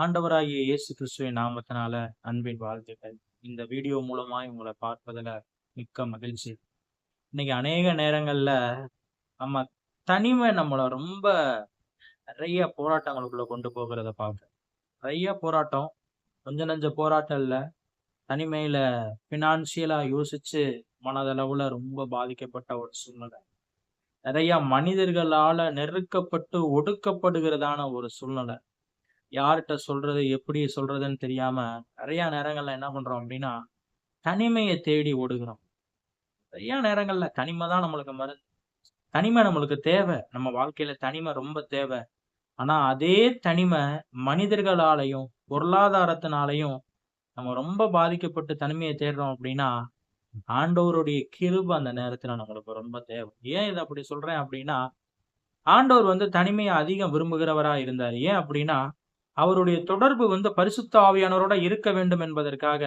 ஆண்டவராகிய இயேசு கிறிஸ்துவின் நாமத்தினால அன்பின் வாழ்த்துக்கள். இந்த வீடியோ மூலமாய் உங்களை பார்ப்பதுல மிக்க மகிழ்ச்சி. இன்னைக்கு அநேக நேரங்கள்ல நம்ம தனிமை நம்மளை ரொம்ப நிறைய போராட்டங்களுக்குள்ள கொண்டு போகிறத பார்க்க நிறைய போராட்டம் கொஞ்ச நஞ்ச போராட்டம் இல்லை தனிமையில பினான்சியலா யோசிச்சு மனதளவுல ரொம்ப பாதிக்கப்பட்ட ஒரு சூழ்நிலை. நிறைய மனிதர்களால நெருக்கப்பட்டு ஒடுக்கப்படுகிறதான ஒரு சூழ்நிலை. யார்கிட்ட சொல்றது எப்படி சொல்றதுன்னு தெரியாம நிறைய நேரங்கள்ல என்ன பண்றோம் அப்படின்னா தனிமையை தேடி ஓடுகிறோம் நிறைய நேரங்கள்ல தனிமை தான் நம்மளுக்கு மருந்து தனிமை நம்மளுக்கு தேவை. நம்ம வாழ்க்கையில தனிமை ரொம்ப தேவை. ஆனா அதே தனிமை மனிதர்களாலையும் பொருளாதாரத்தினாலையும் நம்ம ரொம்ப பாதிக்கப்பட்டு தனிமையை தேடுறோம் அப்படின்னா ஆண்டவருடைய கிருப அந்த நேரத்துல நம்மளுக்கு ரொம்ப தேவை. ஏன் இதை அப்படி சொல்றேன் அப்படின்னா ஆண்டவர் வந்து தனிமையை அதிகம் விரும்புகிறவரா இருந்தார். ஏன் அப்படின்னா அவருடைய தொடர்பு வந்து பரிசுத்த ஆவியானவரோட இருக்க வேண்டும் என்பதற்காக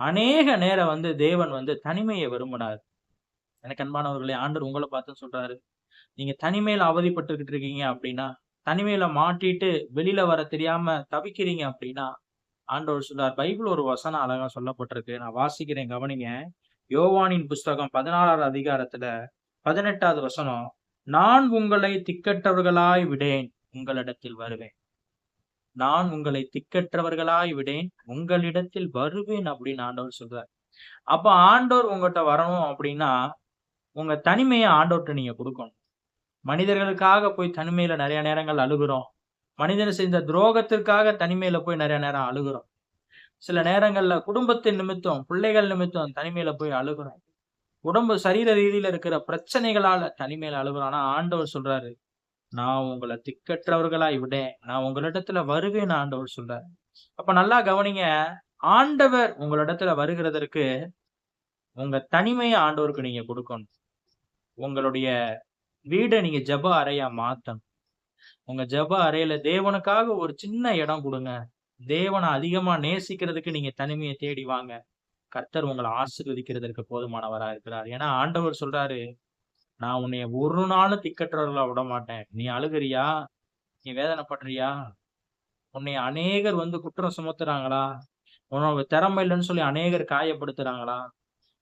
அநேக நேரம் வந்து தேவன் வந்து தனிமையை விரும்பினார். எனக்கு அன்பானவர்களே ஆண்டர் உங்களை பார்த்து சொல்றாரு. நீங்க தனிமையில அவதிப்பட்டுக்கிட்டு இருக்கீங்க அப்படின்னா தனிமையில மாட்டிட்டு வெளியில வர தெரியாம தவிக்கிறீங்க அப்படின்னா ஆண்டவர் சொல்றார் பைபிள் ஒரு வசனம் அழகா சொல்லப்பட்டிருக்கு. நான் வாசிக்கிறேன் கவனிங்க. யோவானின் புஸ்தகம் பதினாறாவது அதிகாரத்துல பதினெட்டாவது வசனம் நான் உங்களை திக்கட்டவர்களாய் விடேன் உங்களிடத்தில் வருவேன். நான் உங்களை திக்கற்றவர்களாய் விடேன். உங்களிடத்தில் வருவேன் அப்படின்னு ஆண்டவர் சொல்றார். அப்ப ஆண்டவர் உங்ககிட்ட வரணும் அப்படின்னா உங்க தனிமையை ஆண்டோர்கிட்ட நீங்க கொடுக்கணும். மனிதர்களுக்காக போய் தனிமையில நிறைய நேரங்கள் அழுகுறோம். மனிதன் செய்த துரோகத்திற்காக தனிமையில போய் நிறைய நேரம் அழுகுறோம். சில நேரங்கள்ல குடும்பத்தின் நிமித்தம் பிள்ளைகள் நிமித்தம் தனிமையில போய் அழுகுறோம். உடம்பு சரீர ரீதியில இருக்கிற பிரச்சனைகளால தனிமையில அழுகுறோம். ஆனா ஆண்டவர் சொல்றாரு நான் உங்களை திக்கற்றவர்களாய் விடேன் நான் உங்களிடத்துல வருவேன் ஆண்டவர் சொல்ல அப்ப நல்லா கவனிங்க ஆண்டவர் உங்களிடத்துல வருகிறதற்கு உங்க தனிமையை ஆண்டவருக்கு நீங்க கொடுக்கணும். உங்களுடைய வீடை நீங்க ஜப அறையா மாத்தணும். உங்க ஜப அறையில தேவனுக்காக ஒரு சின்ன இடம் கொடுங்க. தேவனை அதிகமா நேசிக்கிறதுக்கு நீங்க தனிமையை தேடி வாங்க. கர்த்தர் உங்களை ஆசீர்வதிக்கிறதற்கு போதுமானவரா இருக்கிறார் ஏன்னா ஆண்டவர் சொல்றாரு நான் உன்னைய ஒரு நாளும் திக்கற்றவர்களா விட மாட்டேன். நீ அழுகுறியா? நீ வேதனைப்படுறியா? உன்னை அநேகர் வந்து குற்றம் சுமத்துறாங்களா? உன்னோட திறமை இல்லைன்னு சொல்லி அநேகர் காயப்படுத்துறாங்களா?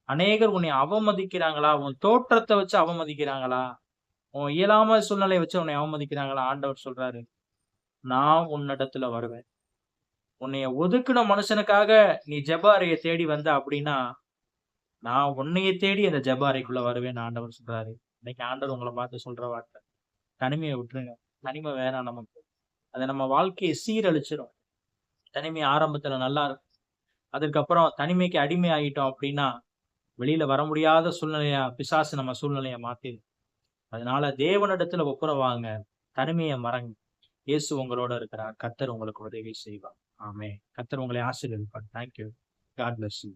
அநேகர் உன்னை அவமதிக்கிறாங்களா? உன் தோற்றத்தை வச்சு அவமதிக்கிறாங்களா? உன் இயலாம சூழ்நிலையை வச்சு உன்னை அவமதிக்கிறாங்களா? ஆண்டவர் சொல்றாரு நான் உன்னிடத்துல வருவேன். உன்னைய ஒதுக்குன மனுஷனுக்காக நீ ஜெப அறையை தேடி வந்த அப்படின்னா நான் உன்னைய தேடி அந்த ஜப அறைக்குள்ள வருவேன் ஆண்டவர் சொல்றாரு. இன்னைக்கு ஆண்டவர் உங்களை பார்த்து சொல்ற வார்த்தை. தனிமையை விட்டுருங்க. தனிமை வேணாம் நமக்கு. அதை நம்ம வாழ்க்கையை சீரழிச்சிடும் தனிமை ஆரம்பத்துல நல்லா இருக்கும். அதுக்கப்புறம் தனிமைக்கு அடிமை ஆகிட்டோம் அப்படின்னா வெளியில வர முடியாத சூழ்நிலையா பிசாசு நம்ம சூழ்நிலையை மாத்திடு அதனால தேவனிடத்துல ஒப்புரவாங்க தனிமையை மறங்க. இயேசு உங்களோட இருக்கிறார். கத்தர் உங்களுக்கு உதவி செய்வார். ஆமே கத்தர் உங்களை ஆசீர்வதிப்பார். Thank you God bless you